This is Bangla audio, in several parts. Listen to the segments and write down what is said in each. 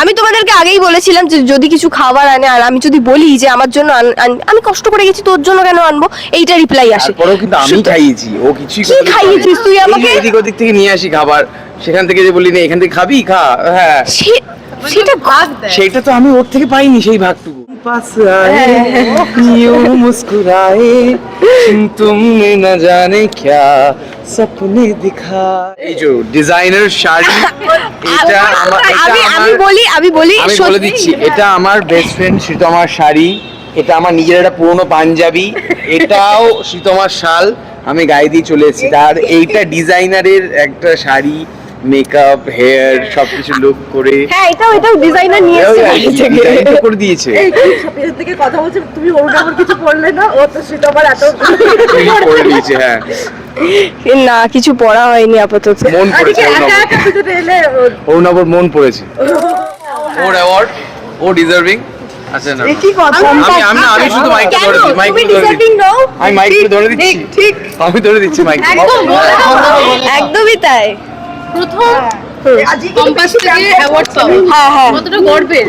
আমি তোমাদেরকে আগেই বলেছিলাম যে যদি কিছু খাবার আনে আর আমি যদি বলি যে আমার জন্য আমি কষ্ট করে গেছি তোর জন্য কেন আনব? এইটা রিপ্লাই আসে। তারপরেও কিন্তু আমি খাইয়েছি ও কিছু কি খাইয়েছিস তুই আমাকে? এদিক ওদিক থেকে নিয়ে আসি খাবার। সেখান থেকে যে বলি না এখান থেকে খাবি খা হ্যাঁ। সে- সেটা ভাগ সেটা তো আমি ওর থেকে পাইনি সেই ভাগটুকু। পাস আয়ে यूं मुस्कुराए तुमने न जाने क्या सपने दिखा এই যে ডিজাইনার শাড়ি এটা আমার এটা আমি আমি আমার বলি আমি বলি আমি বলে সত্যি- দিচ্ছি এটা আমার বেস্ট ফ্রেন্ড শীতমার শাড়ি এটা আমার নিজের একটা পুরনো পাঞ্জাবি এটাও শীতমার শাল আমি গায়ে দিয়ে চলে এসেছি আর এইটা ডিজাইনারের একটা শাড়ি মেকআপ হেয়ার সবকিছু লুক করে। হ্যাঁ এটাও ডিজাইনার নিয়ে এসেছে ডিজাইন করে দিয়েছে। এই থেকে কথা বলছে তুমি অরুণাবর কিছু পড়লে না? ও তো সেটা আবার এত করে দিয়েছে হ্যাঁ। না কিছু পড়া হয়নি আপাতত। মন পড়েছে অরুণাবর। মন পড়েছে। ওর অ্যাওয়ার্ড ও ডিজার্ভিং আচ্ছা না। কি কথা? আমি আমি আমি শুধু মাইকটা ধরে দিচ্ছি মাইক ধরে দিচ্ছি। আমি মাইক ধরে দিচ্ছি। ঠিক আমি ধরে দিচ্ছি মাইক একদমই তাই। প্রথম কম্পাস থেকে অ্যাওয়ার্ড পাবো। হ্যাঁ হ্যাঁ। কতটা গর্বের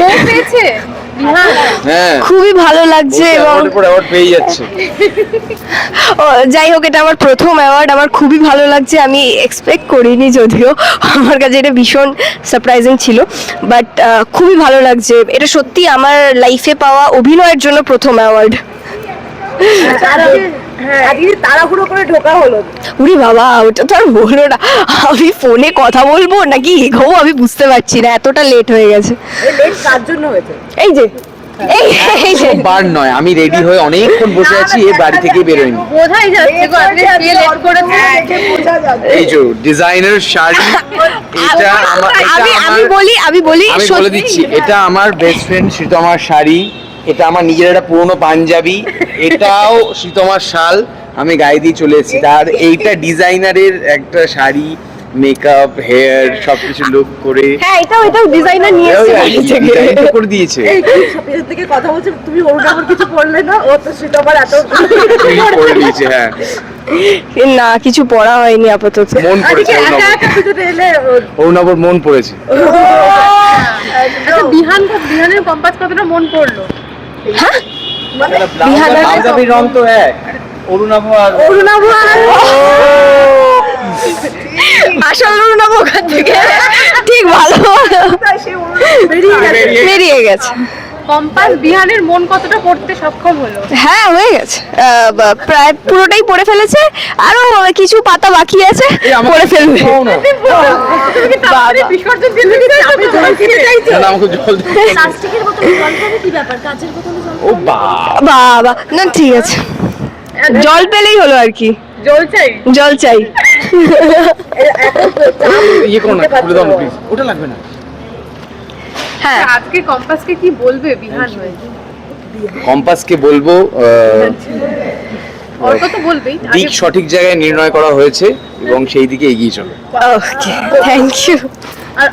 বউ পেয়েছে? হ্যাঁ। খুবই ভালো লাগছে এবং যাই হোক এটা আমার প্রথম অ্যাওয়ার্ড আমার খুবই ভালো লাগছে। আমি এক্সপেক্ট করিনি যদিও। আমার কাছে এটা ভীষণ সারপ্রাইজিং ছিল। বাট খুবই ভালো লাগছে। এটা সত্যি আমার লাইফে পাওয়া অভিনয়ের জন্য প্রথম অ্যাওয়ার্ড হ্যাঁ আজকে তাড়াহুড়ো করে ঢোকা হলো। উরি বাবা ওটা তো আর বলো না। আমি ফোনে কথা বলব নাকি এগোবো আমি বুঝতে পারছি না এতটা লেট হয়ে গেছে। এই লেট কার জন্য হয়েছে? এই যে এই এই যে। বার নয় আমি রেডি হয়ে অনেকক্ষণ বসে আছি এ বাড়ি থেকে বেরোয়নি। বোঝাই যাচ্ছে গো আজকে কে লেট করেছে এই যে ডিজাইনার শাড়ি এটা আমার আমি আমি বলি আমি বলি আমি বলে দিচ্ছি এটা আমার বেস্ট ফ্রেন্ড শীতমার শাড়ি। এটা আমার নিজের একটা পুরনো পাঞ্জাবি। এটাও শীতমার শাল। আমি গায়ে দিয়ে চলে এসেছি। আর এইটা ডিজাইনারের একটা শাড়ি মেকআপ হেয়ার সবকিছু লুক করে। হ্যাঁ এটাও এটাও ডিজাইনার নিয়ে এসেছে করে দিয়েছে। এই থেকে কথা বলছে তুমি অরুণাবর কিছু পড়লে না? ও তো সেটা আবার এত করে দিয়েছে হ্যাঁ। না কিছু পড়া হয়নি আপাতত। মন পড়েছে অরুণাবর। এলে ও- অরুণাবর মন পড়েছে। আচ্ছা বিহান বিহানের কম্পাস কতটা মন পড়ল? বিহানের- পাঞ্জাবির রং তো এক। অরুণাভ আর অরুণাবর আসল রুনাবো ওখান থেকে ঠিক ভালো। বেরিয়ে গেছে। কম্পাস বিহানের মন কতটা পড়তে সক্ষম হলো হ্যাঁ হয়ে গেছে বা- প্রায় পুরোটাই পড়ে ফেলেছে আরও কিছু পাতা বাকি আছে পড়ে ফেলবে বাবা না ঠিক আছে জল পেলেই হলো আর কি জল চাই জল চাই ইয়ে করো না খুলে দাও প্লিজ ওটা লাগবে না হ্যাঁ। আজকে কম্পাসকে কি বলবে বিহান হয়ে? কম্পাসকে বলব আহ, তো বলবেই দিক সঠিক জায়গায় নির্ণয় করা হয়েছে এবং সেই দিকে এগিয়ে চলো। ওকে থ্যাংক ইউ আর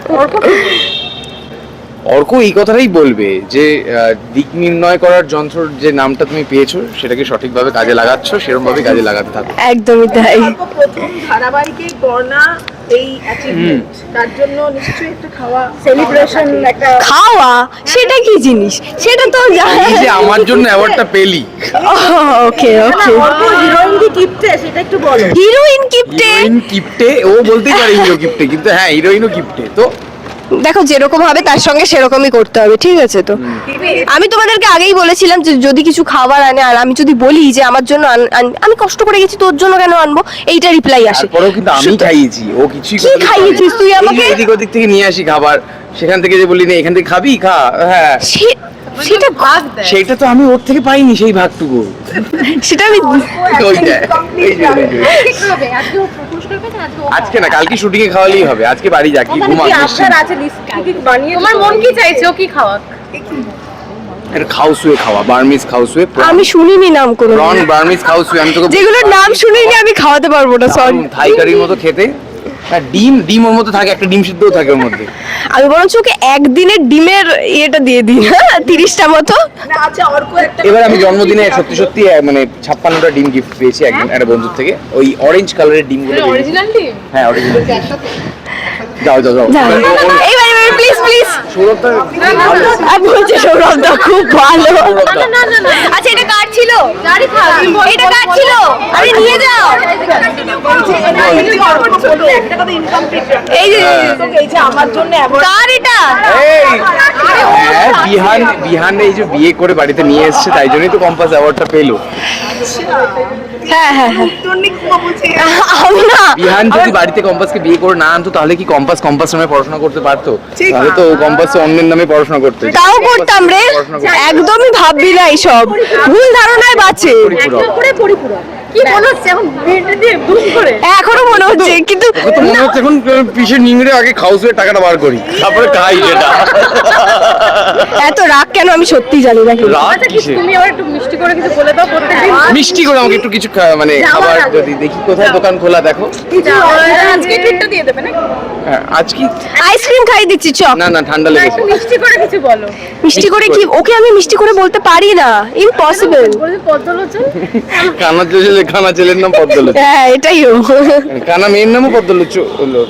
অর্ক এই কথাটাই বলবে যে দিক নির্ণয় করার যন্ত্র যে নামটা তুমি পেয়েছ সেটাকে সঠিকভাবে কাজে লাগাচ্ছ সেরকম ভাবে কাজে লাগাতে থাকো। একদমই তাই। প্রথম ধারাবাহিকে গড়না এই অ্যাচিভমেন্ট তার জন্য নিশ্চয়ই একটা খাওয়া সেলিব্রেশন একটা খাওয়া? সেটা কি জিনিস? সেটা তো এই যে আমার জন্য অ্যাওয়ার্ডটা পেলি। ওকে ওকে হিরোইন কি গিফটে সেটা একটু বলো। হিরোইন কিপটে হিরোইন কিপ্টে ও বলতেই পারে হিরো কিপ্টে কিন্তু হ্যাঁ হিরোইনও কিপ্টে তো দেখো যেরকম হবে তার সঙ্গে সেরকমই করতে হবে ঠিক আছে তো? আমি তোমাদেরকে আগেই বলেছিলাম যে যদি কিছু খাবার আনে আর আমি যদি বলি যে আমার জন্য আন- আন- আমি কষ্ট করে গেছি তোর জন্য কেন আনব? এইটা রিপ্লাই আসে। তারপরেও কিন্তু আমি খাইয়েছি ও কিছুই কি খাইয়েছিস তুই আমাকে? এদিক ওদিক থেকে নিয়ে আসি খাবার। সেখান থেকে যে বলি না এখান থেকে খাবি খা। হ্যাঁ। সেটা ভাগ দেয় সেইটা তো আমি ওর থেকে পাইনি সেই ভাগটুকু সেটা আমি আজকে না কালকে শুটিং এ খাওয়ালেই হবে আজকে বাড়ি যাকি ঘুমা আপনার আছে লিস্ট কি বানিয়ে তোমার মন কি চাইছে ও কি খাওয়াক? এটা খাউসুয়ে খাওয়া বার্মিজ খাউসুয়ে আমি শুনিনি নাম কোনো প্রন বার্মিজ খাউসুয়ে আমি তোকে যেগুলোর নাম শুনিনি আমি খাওয়াতে পারব না সরি থাই কারির মতো খেতে। আর ডিম ডিম ওর মধ্যে থাকে একটা ডিম সিদ্ধও থাকে ওর মধ্যে। আমি বরঞ্চ ওকে একদিনের ডিমের ইয়েটা দিয়ে দিই হ্যাঁ তিরিশটা মতো। না আছে অর্ক একটা এবার আমি জন্মদিনে সত্যি সত্যি মানে ছাপ্পান্নটা ডিম গিফট পেয়েছি একজন একটা বন্ধুর থেকে। ওই অরেঞ্জ কালারের ডিমগুলো। হ্যাঁ অরিজিনাল যাও যাও যাও যাও। এইবার সৌরভদা সৌরভ দা খুব ভালো। আচ্ছা এটা কার ছিল? এটা কার ছিল? আরে নিয়ে যাও। এই যে আমার জন্য কার এটা? হ্যাঁ বিহান বিহান এই যে বিয়ে করে বাড়িতে নিয়ে এসেছে তাই জন্যই তো কম্পাস অ্যাওয়ার্ডটা পেল। হ্যাঁ হ্যাঁ হ্যাঁ। বিহান যদি বাড়িতে কম্পাসকে বিয়ে করে না আনতো তাহলে কি কম্পাস কম্পাস নামে পড়াশোনা করতে পারতো। তাহলে তো কম্পাস অন্যের নামে পড়াশোনা করতো তাও করতাম রে। একদমই ভাববি না এইসব ভুল ধারণায় বাঁচে পরিপূরক। কি মনে হচ্ছে এখন বিয়েটা দিয়ে দুম করে এখনও মনে হচ্ছে কিন্তু ওকে তো মনে হচ্ছে এখন পিসে নিংড়ে আগে খাউস হয়ে টাকাটা বার করি তারপরে খাই এটা এত রাগ কেন আমি সত্যি জানি না কিন্তু। তুমি আবার একটু মিষ্টি করে কিছু বলে দাও প্রত্যেকদিন মিষ্টি করে আমাকে একটু কিছু মানে খাবার যদি দেখি কোথায় দোকান খোলা দেখো আজকে ট্রিটটা দিয়ে দেবে না হ্যাঁ, আজ আইসক্রিম খাই দিচ্ছি চ না না ঠান্ডা লেগেছে মিষ্টি করে কিছু বলো মিষ্টি করে কি ওকে আমি মিষ্টি করে বলতে পারি না ইম্পসিবল ছেলে কানা ছেলের নাম পদ্মলোচন হ্যাঁ এটাই ও কানা মেয়ের নামও পদ্মলোচন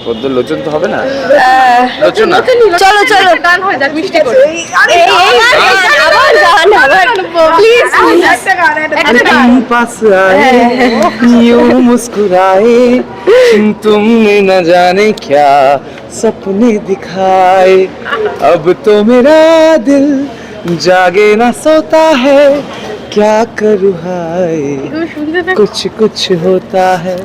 পদ্মলোচন তো হবে না আহ, লোচন না চলো চলো গান হয়ে যাক মিষ্টি করে এই আরে এই এই আবার গান আবার প্লিজ একটা গান একটা अरे तुम पास आए यूं मुस्कुराए तुमने न जाने क्या सपने दिखाए अब तो मेरा दिल जागे ना सोता है क्या करूँ हाय? कुछ कुछ होता है।